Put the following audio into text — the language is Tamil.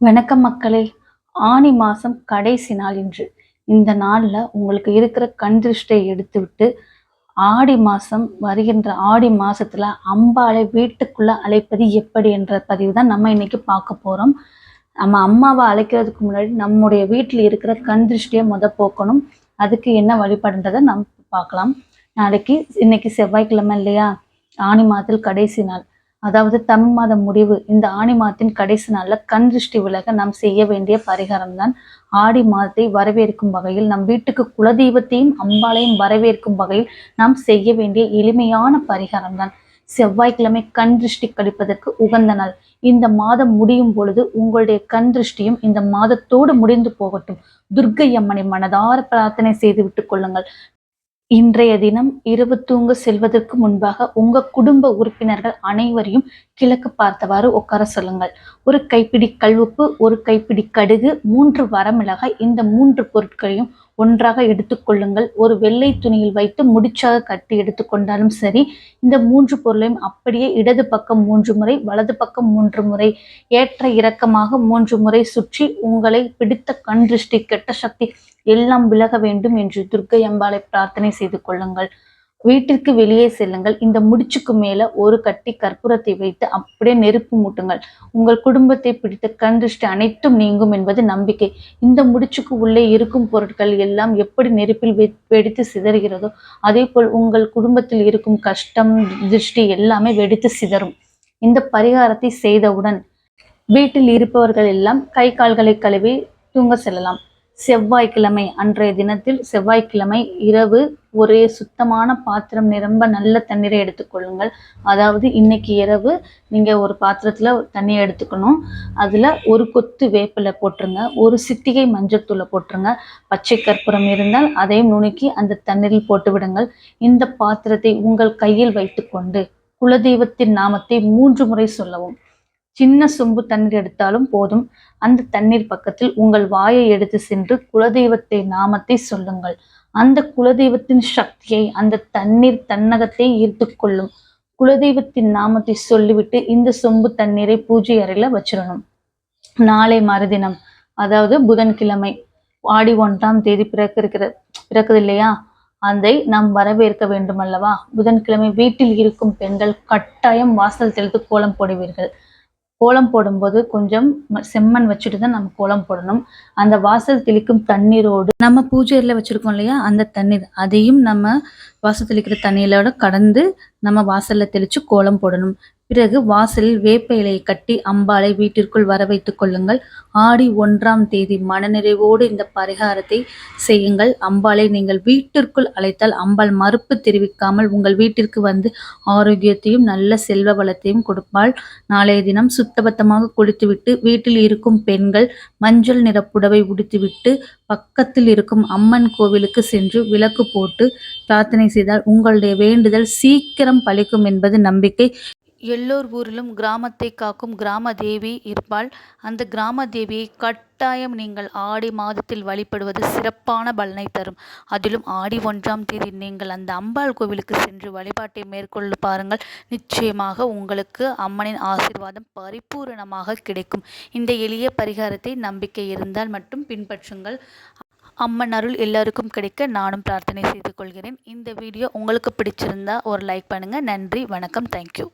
வணக்கம் மக்களே. ஆனி மாதம் கடைசி நாள் இன்று. இந்த நாளில் உங்களுக்கு இருக்கிற கண் திருஷ்டியை எடுத்துவிட்டு ஆடி மாதம் வருகின்ற ஆடி மாதத்தில் அம்பாளை வீட்டுக்குள்ளே அழைப்பது எப்படி என்ற பதிவு தான் நம்ம இன்னைக்கு பார்க்க போகிறோம் நம்ம அம்மாவை அழைக்கிறதுக்கு முன்னாடி நம்முடைய வீட்டில் இருக்கிற கண் திருஷ்டியை முத போக்கணும். அதுக்கு என்ன வழிபடுன்றதை நம்ம பார்க்கலாம். நாளைக்கு இன்னைக்கு செவ்வாய்க்கிழமை இல்லையா? ஆனி மாதத்தில் கடைசி நாள். அதாவது தம் மாதம் முடிவு இந்த ஆணி மாதத்தின் கடைசி நாளில் கண் திருஷ்டி விலக நாம் செய்ய வேண்டிய பரிகாரம் தான் ஆடி மாதத்தை வரவேற்கும் வகையில் நம் வீட்டுக்கு குலதெய்வத்தையும் அம்பாளையும் வரவேற்கும் வகையில் நாம் செய்ய வேண்டிய எளிமையான பரிகாரம் தான் செவ்வாய்க்கிழமை கண் திருஷ்டி கழிப்பதற்கு உகந்த நாள். இந்த மாதம் முடியும் பொழுது உங்களுடைய கண் திருஷ்டியும் இந்த மாதத்தோடு முடிந்து போகட்டும். துர்க்கை அம்மனை மனதார பிரார்த்தனை செய்து விட்டுக் கொள்ளுங்கள். இன்றைய தினம் இரவு தூங்க செல்வதற்கு முன்பாக உங்க குடும்ப உறுப்பினர்கள் அனைவரையும் கிழக்கு பார்த்தவாறு உட்கார சொல்லுங்கள். ஒரு கைப்பிடி கல்வுப்பு ஒரு கைப்பிடி கடுகு மூன்று வரமிளகாய் இந்த மூன்று பொருட்களையும் ஒன்றாக எடுத்துக்கொள்ளுங்கள் ஒரு வெள்ளை துணியில் வைத்து முடிச்சாக கட்டி எடுத்துக்கொண்டாலும் சரி இந்த மூன்று பொருளையும் அப்படியே இடது பக்கம் மூன்று முறை வலது பக்கம் மூன்று முறை ஏற்ற இறக்கமாக மூன்று முறை சுற்றி உங்களை பிடித்த கண் திருஷ்டி கெட்ட சக்தி எல்லாம் விலக வேண்டும் என்று துர்க்கை அம்பாளை பிரார்த்தனை செய்து கொள்ளுங்கள். வீட்டிற்கு வெளியே செல்லுங்கள். இந்த முடிச்சுக்கு மேல ஒரு கட்டி கற்பூரத்தை வைத்து அப்படியே நெருப்பு மூட்டுங்கள். உங்கள் குடும்பத்தை பிடித்த கண் திருஷ்டி அனைத்தும் நீங்கும் என்பது நம்பிக்கை. இந்த முடிச்சுக்கு உள்ளே இருக்கும் பொருட்கள் எல்லாம் எப்படி நெருப்பில் வெடித்து சிதறுகிறதோ அதே போல் உங்கள் குடும்பத்தில் இருக்கும் கஷ்டம் திருஷ்டி எல்லாமே வெடித்து சிதறும். இந்த பரிகாரத்தை செய்தவுடன் வீட்டில் இருப்பவர்கள் எல்லாம் கை கால்களை கழுவி தூங்க செல்லலாம். செவ்வாய்க்கிழமை அன்றைய தினத்தில் செவ்வாய்க்கிழமை இரவு ஒரே சுத்தமான பாத்திரம் நிரம்ப நல்ல தண்ணீரை எடுத்துக்கொள்ளுங்கள் அதாவது இன்னைக்கு இரவு நீங்கள் ஒரு பாத்திரத்தில் தண்ணியை எடுத்துக்கணும். அதில் ஒரு கொத்து வேப்பிலை போட்டுருங்க ஒரு சித்திகை மஞ்சத்தூளை போட்டுருங்க. பச்சை கற்பூரம் இருந்தால் அதையும் நுணுக்கி அந்த தண்ணீரில் போட்டு விடுங்கள். இந்த பாத்திரத்தை உங்கள் கையில் வைத்துக்கொண்டு குலதெய்வத்தின் நாமத்தை மூன்று முறை சொல்லவும். சின்ன சொம்பு தண்ணீர் எடுத்தாலும் போதும். அந்த தண்ணீர் பக்கத்தில் உங்கள் வாயை எடுத்து சென்று குலதெய்வத்தை நாமத்தை சொல்லுங்கள். அந்த குலதெய்வத்தின் சக்தியை அந்த தண்ணீர் தன்னகத்தை ஈர்த்து கொள்ளும். குலதெய்வத்தின் நாமத்தை சொல்லிவிட்டு இந்த சொம்பு தண்ணீரை பூஜை அறையில வச்சிடணும். நாளை மறுதினம் அதாவது புதன்கிழமை ஆடி ஒன்றாம் தேதி பிறக்க இருக்கிற பிறக்குது இல்லையா அதை நாம் வரவேற்க வேண்டும் அல்லவா புதன்கிழமை வீட்டில் இருக்கும் பெண்கள் கட்டாயம் வாசல் தெளித்து கோலம் போடுவீர்கள். கோலம் போடும்போது கொஞ்சம் செம்மண் வச்சுட்டு தான் நம்ம கோலம் போடணும். அந்த வாசல் தெளிக்கும் தண்ணீரோடு நம்ம பூஜையில் வச்சுருக்கோம் இல்லையா? அந்த தண்ணீர் அதையும் நம்ம வாசல் தெளிக்கிற தண்ணீரோட கடந்து நம்ம வாசலில் தெளித்து கோலம் போடணும். பிறகு வாசலில் வேப்ப இலையை கட்டி அம்பாளை வீட்டிற்குள் வர வைத்துக் கொள்ளுங்கள். ஆடி ஒன்றாம் தேதி மனநிறைவோடு இந்த பரிகாரத்தை செய்யுங்கள். அம்பாளை நீங்கள் வீட்டிற்குள் அழைத்தால் அம்பாள் மறுப்பு தெரிவிக்காமல் உங்கள் வீட்டிற்கு வந்து ஆரோக்கியத்தையும் நல்ல செல்வ வளத்தையும் கொடுப்பாள். நாளைய தினம் சுத்தபத்தமாக குளித்துவிட்டு வீட்டில் இருக்கும் பெண்கள் மஞ்சள் நிற புடவை உடுத்திவிட்டு பக்கத்தில் இருக்கும் அம்மன் கோவிலுக்கு சென்று விளக்கு போட்டு பிரார்த்தனை செய்தால் உங்களுடைய வேண்டுதல் சீக்கிரம் பழிக்கும் என்பது நம்பிக்கை. எல்லோர் ஊரிலும் கிராமத்தை காக்கும் கிராம தேவி இருப்பாள். அந்த கிராம தேவியை கட்டாயம் நீங்கள் ஆடி மாதத்தில் வழிபடுவது சிறப்பான பலனை தரும். அதிலும் ஆடி ஒன்றாம் தேதி நீங்கள் அந்த அம்பாள் கோவிலுக்கு சென்று வழிபாட்டை மேற்கொள்ள பாருங்கள். நிச்சயமாக உங்களுக்கு அம்மனின் ஆசிர்வாதம் பரிபூரணமாக கிடைக்கும். இந்த எளிய பரிகாரத்தை நம்பிக்கை இருந்தால் மட்டும் பின்பற்றுங்கள். அம்மன் அருள் எல்லாருக்கும் கிடைக்க நானும் பிரார்த்தனை செய்து கொள்கிறேன். இந்த வீடியோ உங்களுக்கு பிடிச்சிருந்தா ஒரு லைக் பண்ணுங்கள் நன்றி வணக்கம் தேங்க்யூ